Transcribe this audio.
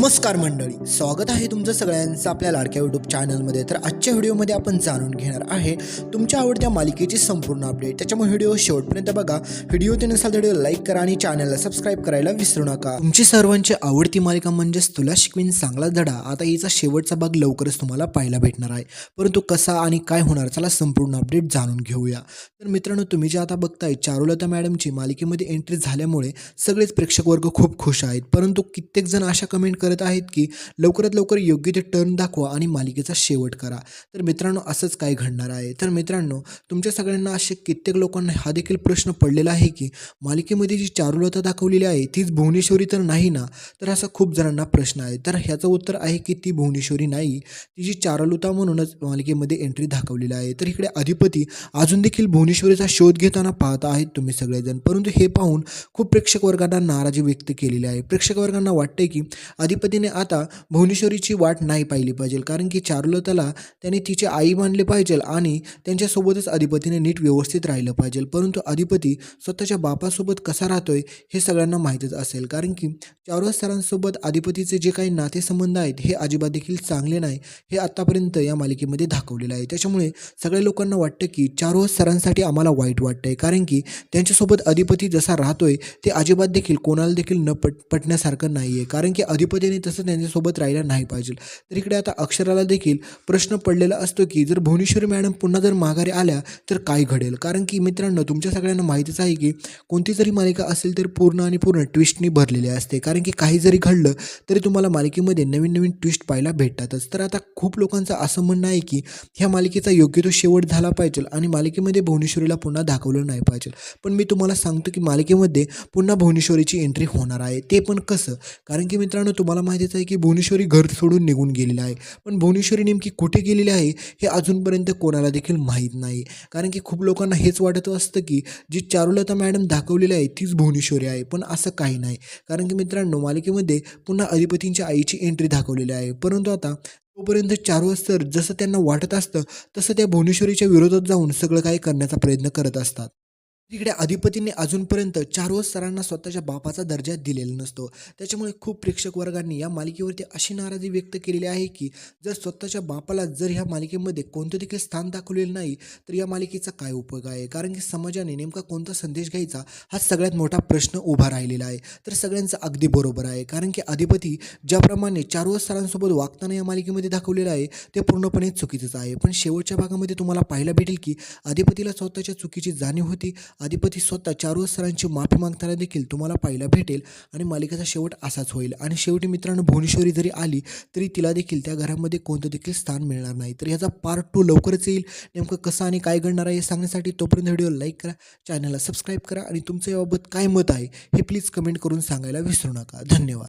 नमस्कार मंडळी स्वागत आहे तुमचं सगळ्यांचं आपल्या लाडक्या यूट्यूब चॅनलमध्ये तर आजच्या व्हिडिओमध्ये आपण जाणून घेणार आहे तुमच्या आवडत्या मालिकेची संपूर्ण अपडेट त्याच्यामुळे व्हिडिओ शेवटपर्यंत बघा. व्हिडिओ ते नसाल व्हिडिओ लाईक करा आणि चॅनलला सबस्क्राईब करायला विसरू नका. तुमची सर्वांची आवडती मालिका म्हणजेच तुला शिकवीन चांगला धडा. आता हिचा शेवटचा भाग लवकरच तुम्हाला पाहायला भेटणार आहे. परंतु कसा आणि काय होणार चला संपूर्ण अपडेट जाणून घेऊया. तर मित्रांनो तुम्ही जे आता बघताय चारुलता मॅडमची मालिकेमध्ये एंट्री झाल्यामुळे सगळेच प्रेक्षक वर्ग खूप खुश आहेत. परंतु कित्येक जण अशा कमेंट करत आहेत की लवकरात लवकर योग्य ते टर्न दाखवा आणि मालिकेचा शेवट करा. तर मित्रांनो असंच काय घडणार आहे. तर मित्रांनो तुमच्या सगळ्यांना असे कित्येक लोकांना हा देखील प्रश्न पडलेला आहे की मालिकेमध्ये जी चारुलता दाखवलेली आहे तीच भुवनेश्वरी तर नाही ना? तर असा खूप जणांना प्रश्न आहे. तर ह्याचं उत्तर आहे की ती भुवनेश्वरी नाही. ती जी चारुलता म्हणूनच मालिकेमध्ये एंट्री दाखवलेली आहे. तर इकडे अधिपती अजून देखील भुवनेश्वरीचा शोध घेताना पाहत आहेत तुम्ही सगळेजण. परंतु हे पाहून खूप प्रेक्षक वर्गांना नाराजी व्यक्त केलेली आहे. प्रेक्षक वर्गांना वाटते की अधिपतीने आता भुवनेश्वरीची वाट नाही पाहिली पाहिजे कारण की चारुलताला त्याने तिची आई मानले पाहिजे आणि त्यांच्यासोबतच अधिपतीने नीट व्यवस्थित राहिलं पाहिजे. परंतु अधिपती स्वतःच्या बापासोबत कसा राहतोय हे सगळ्यांना माहीतच असेल कारण की चारुस सरांसोबत अधिपतीचे जे काही नातेसंबंध आहेत हे अजिबात देखील चांगले नाही हे आत्तापर्यंत या मालिकेमध्ये दाखवलेलं आहे. त्याच्यामुळे सगळ्या लोकांना वाटतं की चारुस सरांसाठी आम्हाला वाईट वाटतंय कारण की त्यांच्यासोबत अधिपती जसा राहतोय ते अजिबात देखील कोणाला देखील न पट पटण्यासारखं नाही आहे कारण की अधिपती अधिपतीने तसं त्यांच्यासोबत राहायला नाही पाहिजे. तर इकडे आता अक्षराला देखील प्रश्न पडलेला असतो की जर भुवनेश्वरी मॅडम पुन्हा जर माघारी आल्या तर काय घडेल? कारण की मित्रांनो तुमच्या सगळ्यांना माहितीच आहे की कोणती जरी मालिका असेल तर पूर्ण आणि पूर्ण ट्विस्टनी भरलेली असते. कारण की काही जरी घडलं तरी तुम्हाला मालिकेमध्ये नवीन नवीन ट्विस्ट पाहायला भेटतातच. तर आता खूप लोकांचं असं म्हणणं आहे की ह्या मालिकेचा योग्य तो शेवट झाला पाहिजे आणि मालिकेमध्ये भुवनेश्वरीला पुन्हा दाखवलं नाही पाहिजे. पण मी तुम्हाला सांगतो की मालिकेमध्ये पुन्हा भुवनेश्वरीची एंट्री होणार आहे. ते पण कसं? कारण की मित्रांनो तुम्हाला माहितीच आहे की भुवनेश्वरी घर सोडून निघून गेलेलं आहे. पण भुवनेश्वरी नेमकी कुठे गेलेली आहे हे अजूनपर्यंत कोणाला देखील माहीत नाही. कारण की खूप लोकांना हेच वाटत असतं की जी चारुलता मॅडम दाखवलेली आहे तीच भुवनेश्वरी आहे. पण असं काही नाही. कारण की मित्रांनो मालिकेमध्ये पुन्हा अधिपतींच्या आईची एंट्री दाखवलेली आहे. परंतु आता तोपर्यंत चारू सर जसं त्यांना वाटत असतं तसं त्या भुवनेश्वरीच्या विरोधात जाऊन सगळं काही करण्याचा प्रयत्न करत असतात. तिकडे अधिपतींनी अजूनपर्यंत चारवस सरांना स्वतःच्या बापाचा दर्जा दिलेला नसतो. त्याच्यामुळे खूप प्रेक्षक वर्गांनी या मालिकेवरती अशी नाराजी व्यक्त केलेली आहे की जर स्वतःच्या बापाला जर ह्या मालिकेमध्ये कोणतं देखील स्थान दाखवलेलं नाही तर या मालिकेचा काय उपयोग आहे? कारण की समाजाने नेमका कोणता संदेश घ्यायचा हा सगळ्यात मोठा प्रश्न उभा राहिलेला आहे. तर सगळ्यांचं अगदी बरोबर आहे. कारण की अधिपती ज्याप्रमाणे चारवस सरांसोबत वागताना या मालिकेमध्ये दाखवलेलं आहे ते पूर्णपणे चुकीचंच आहे. पण शेवटच्या भागामध्ये तुम्हाला पाहायला भेटेल की अधिपतीला स्वतःच्या चुकीची जाणीव होती अधिपती स्वतः चारू सरांची माफी मागताना देखील तुम्हाला पाहायला भेटेल आणि मालिकेचा शेवट असाच होईल. आणि शेवटी मित्रांनो भुवनेश्वरी जरी आली तरी तिला देखील त्या घरामध्ये कोणतं देखील स्थान मिळणार नाही. तर ह्याचा पार्ट टू लवकरच येईल. नेमकं कसं आणि काय घडणार आहे हे सांगण्यासाठी तोपर्यंत व्हिडिओ लाईक करा चॅनलला सबस्क्राईब करा आणि तुमचं याबाबत काय मत आहे हे प्लीज कमेंट करून सांगायला विसरू नका. धन्यवाद.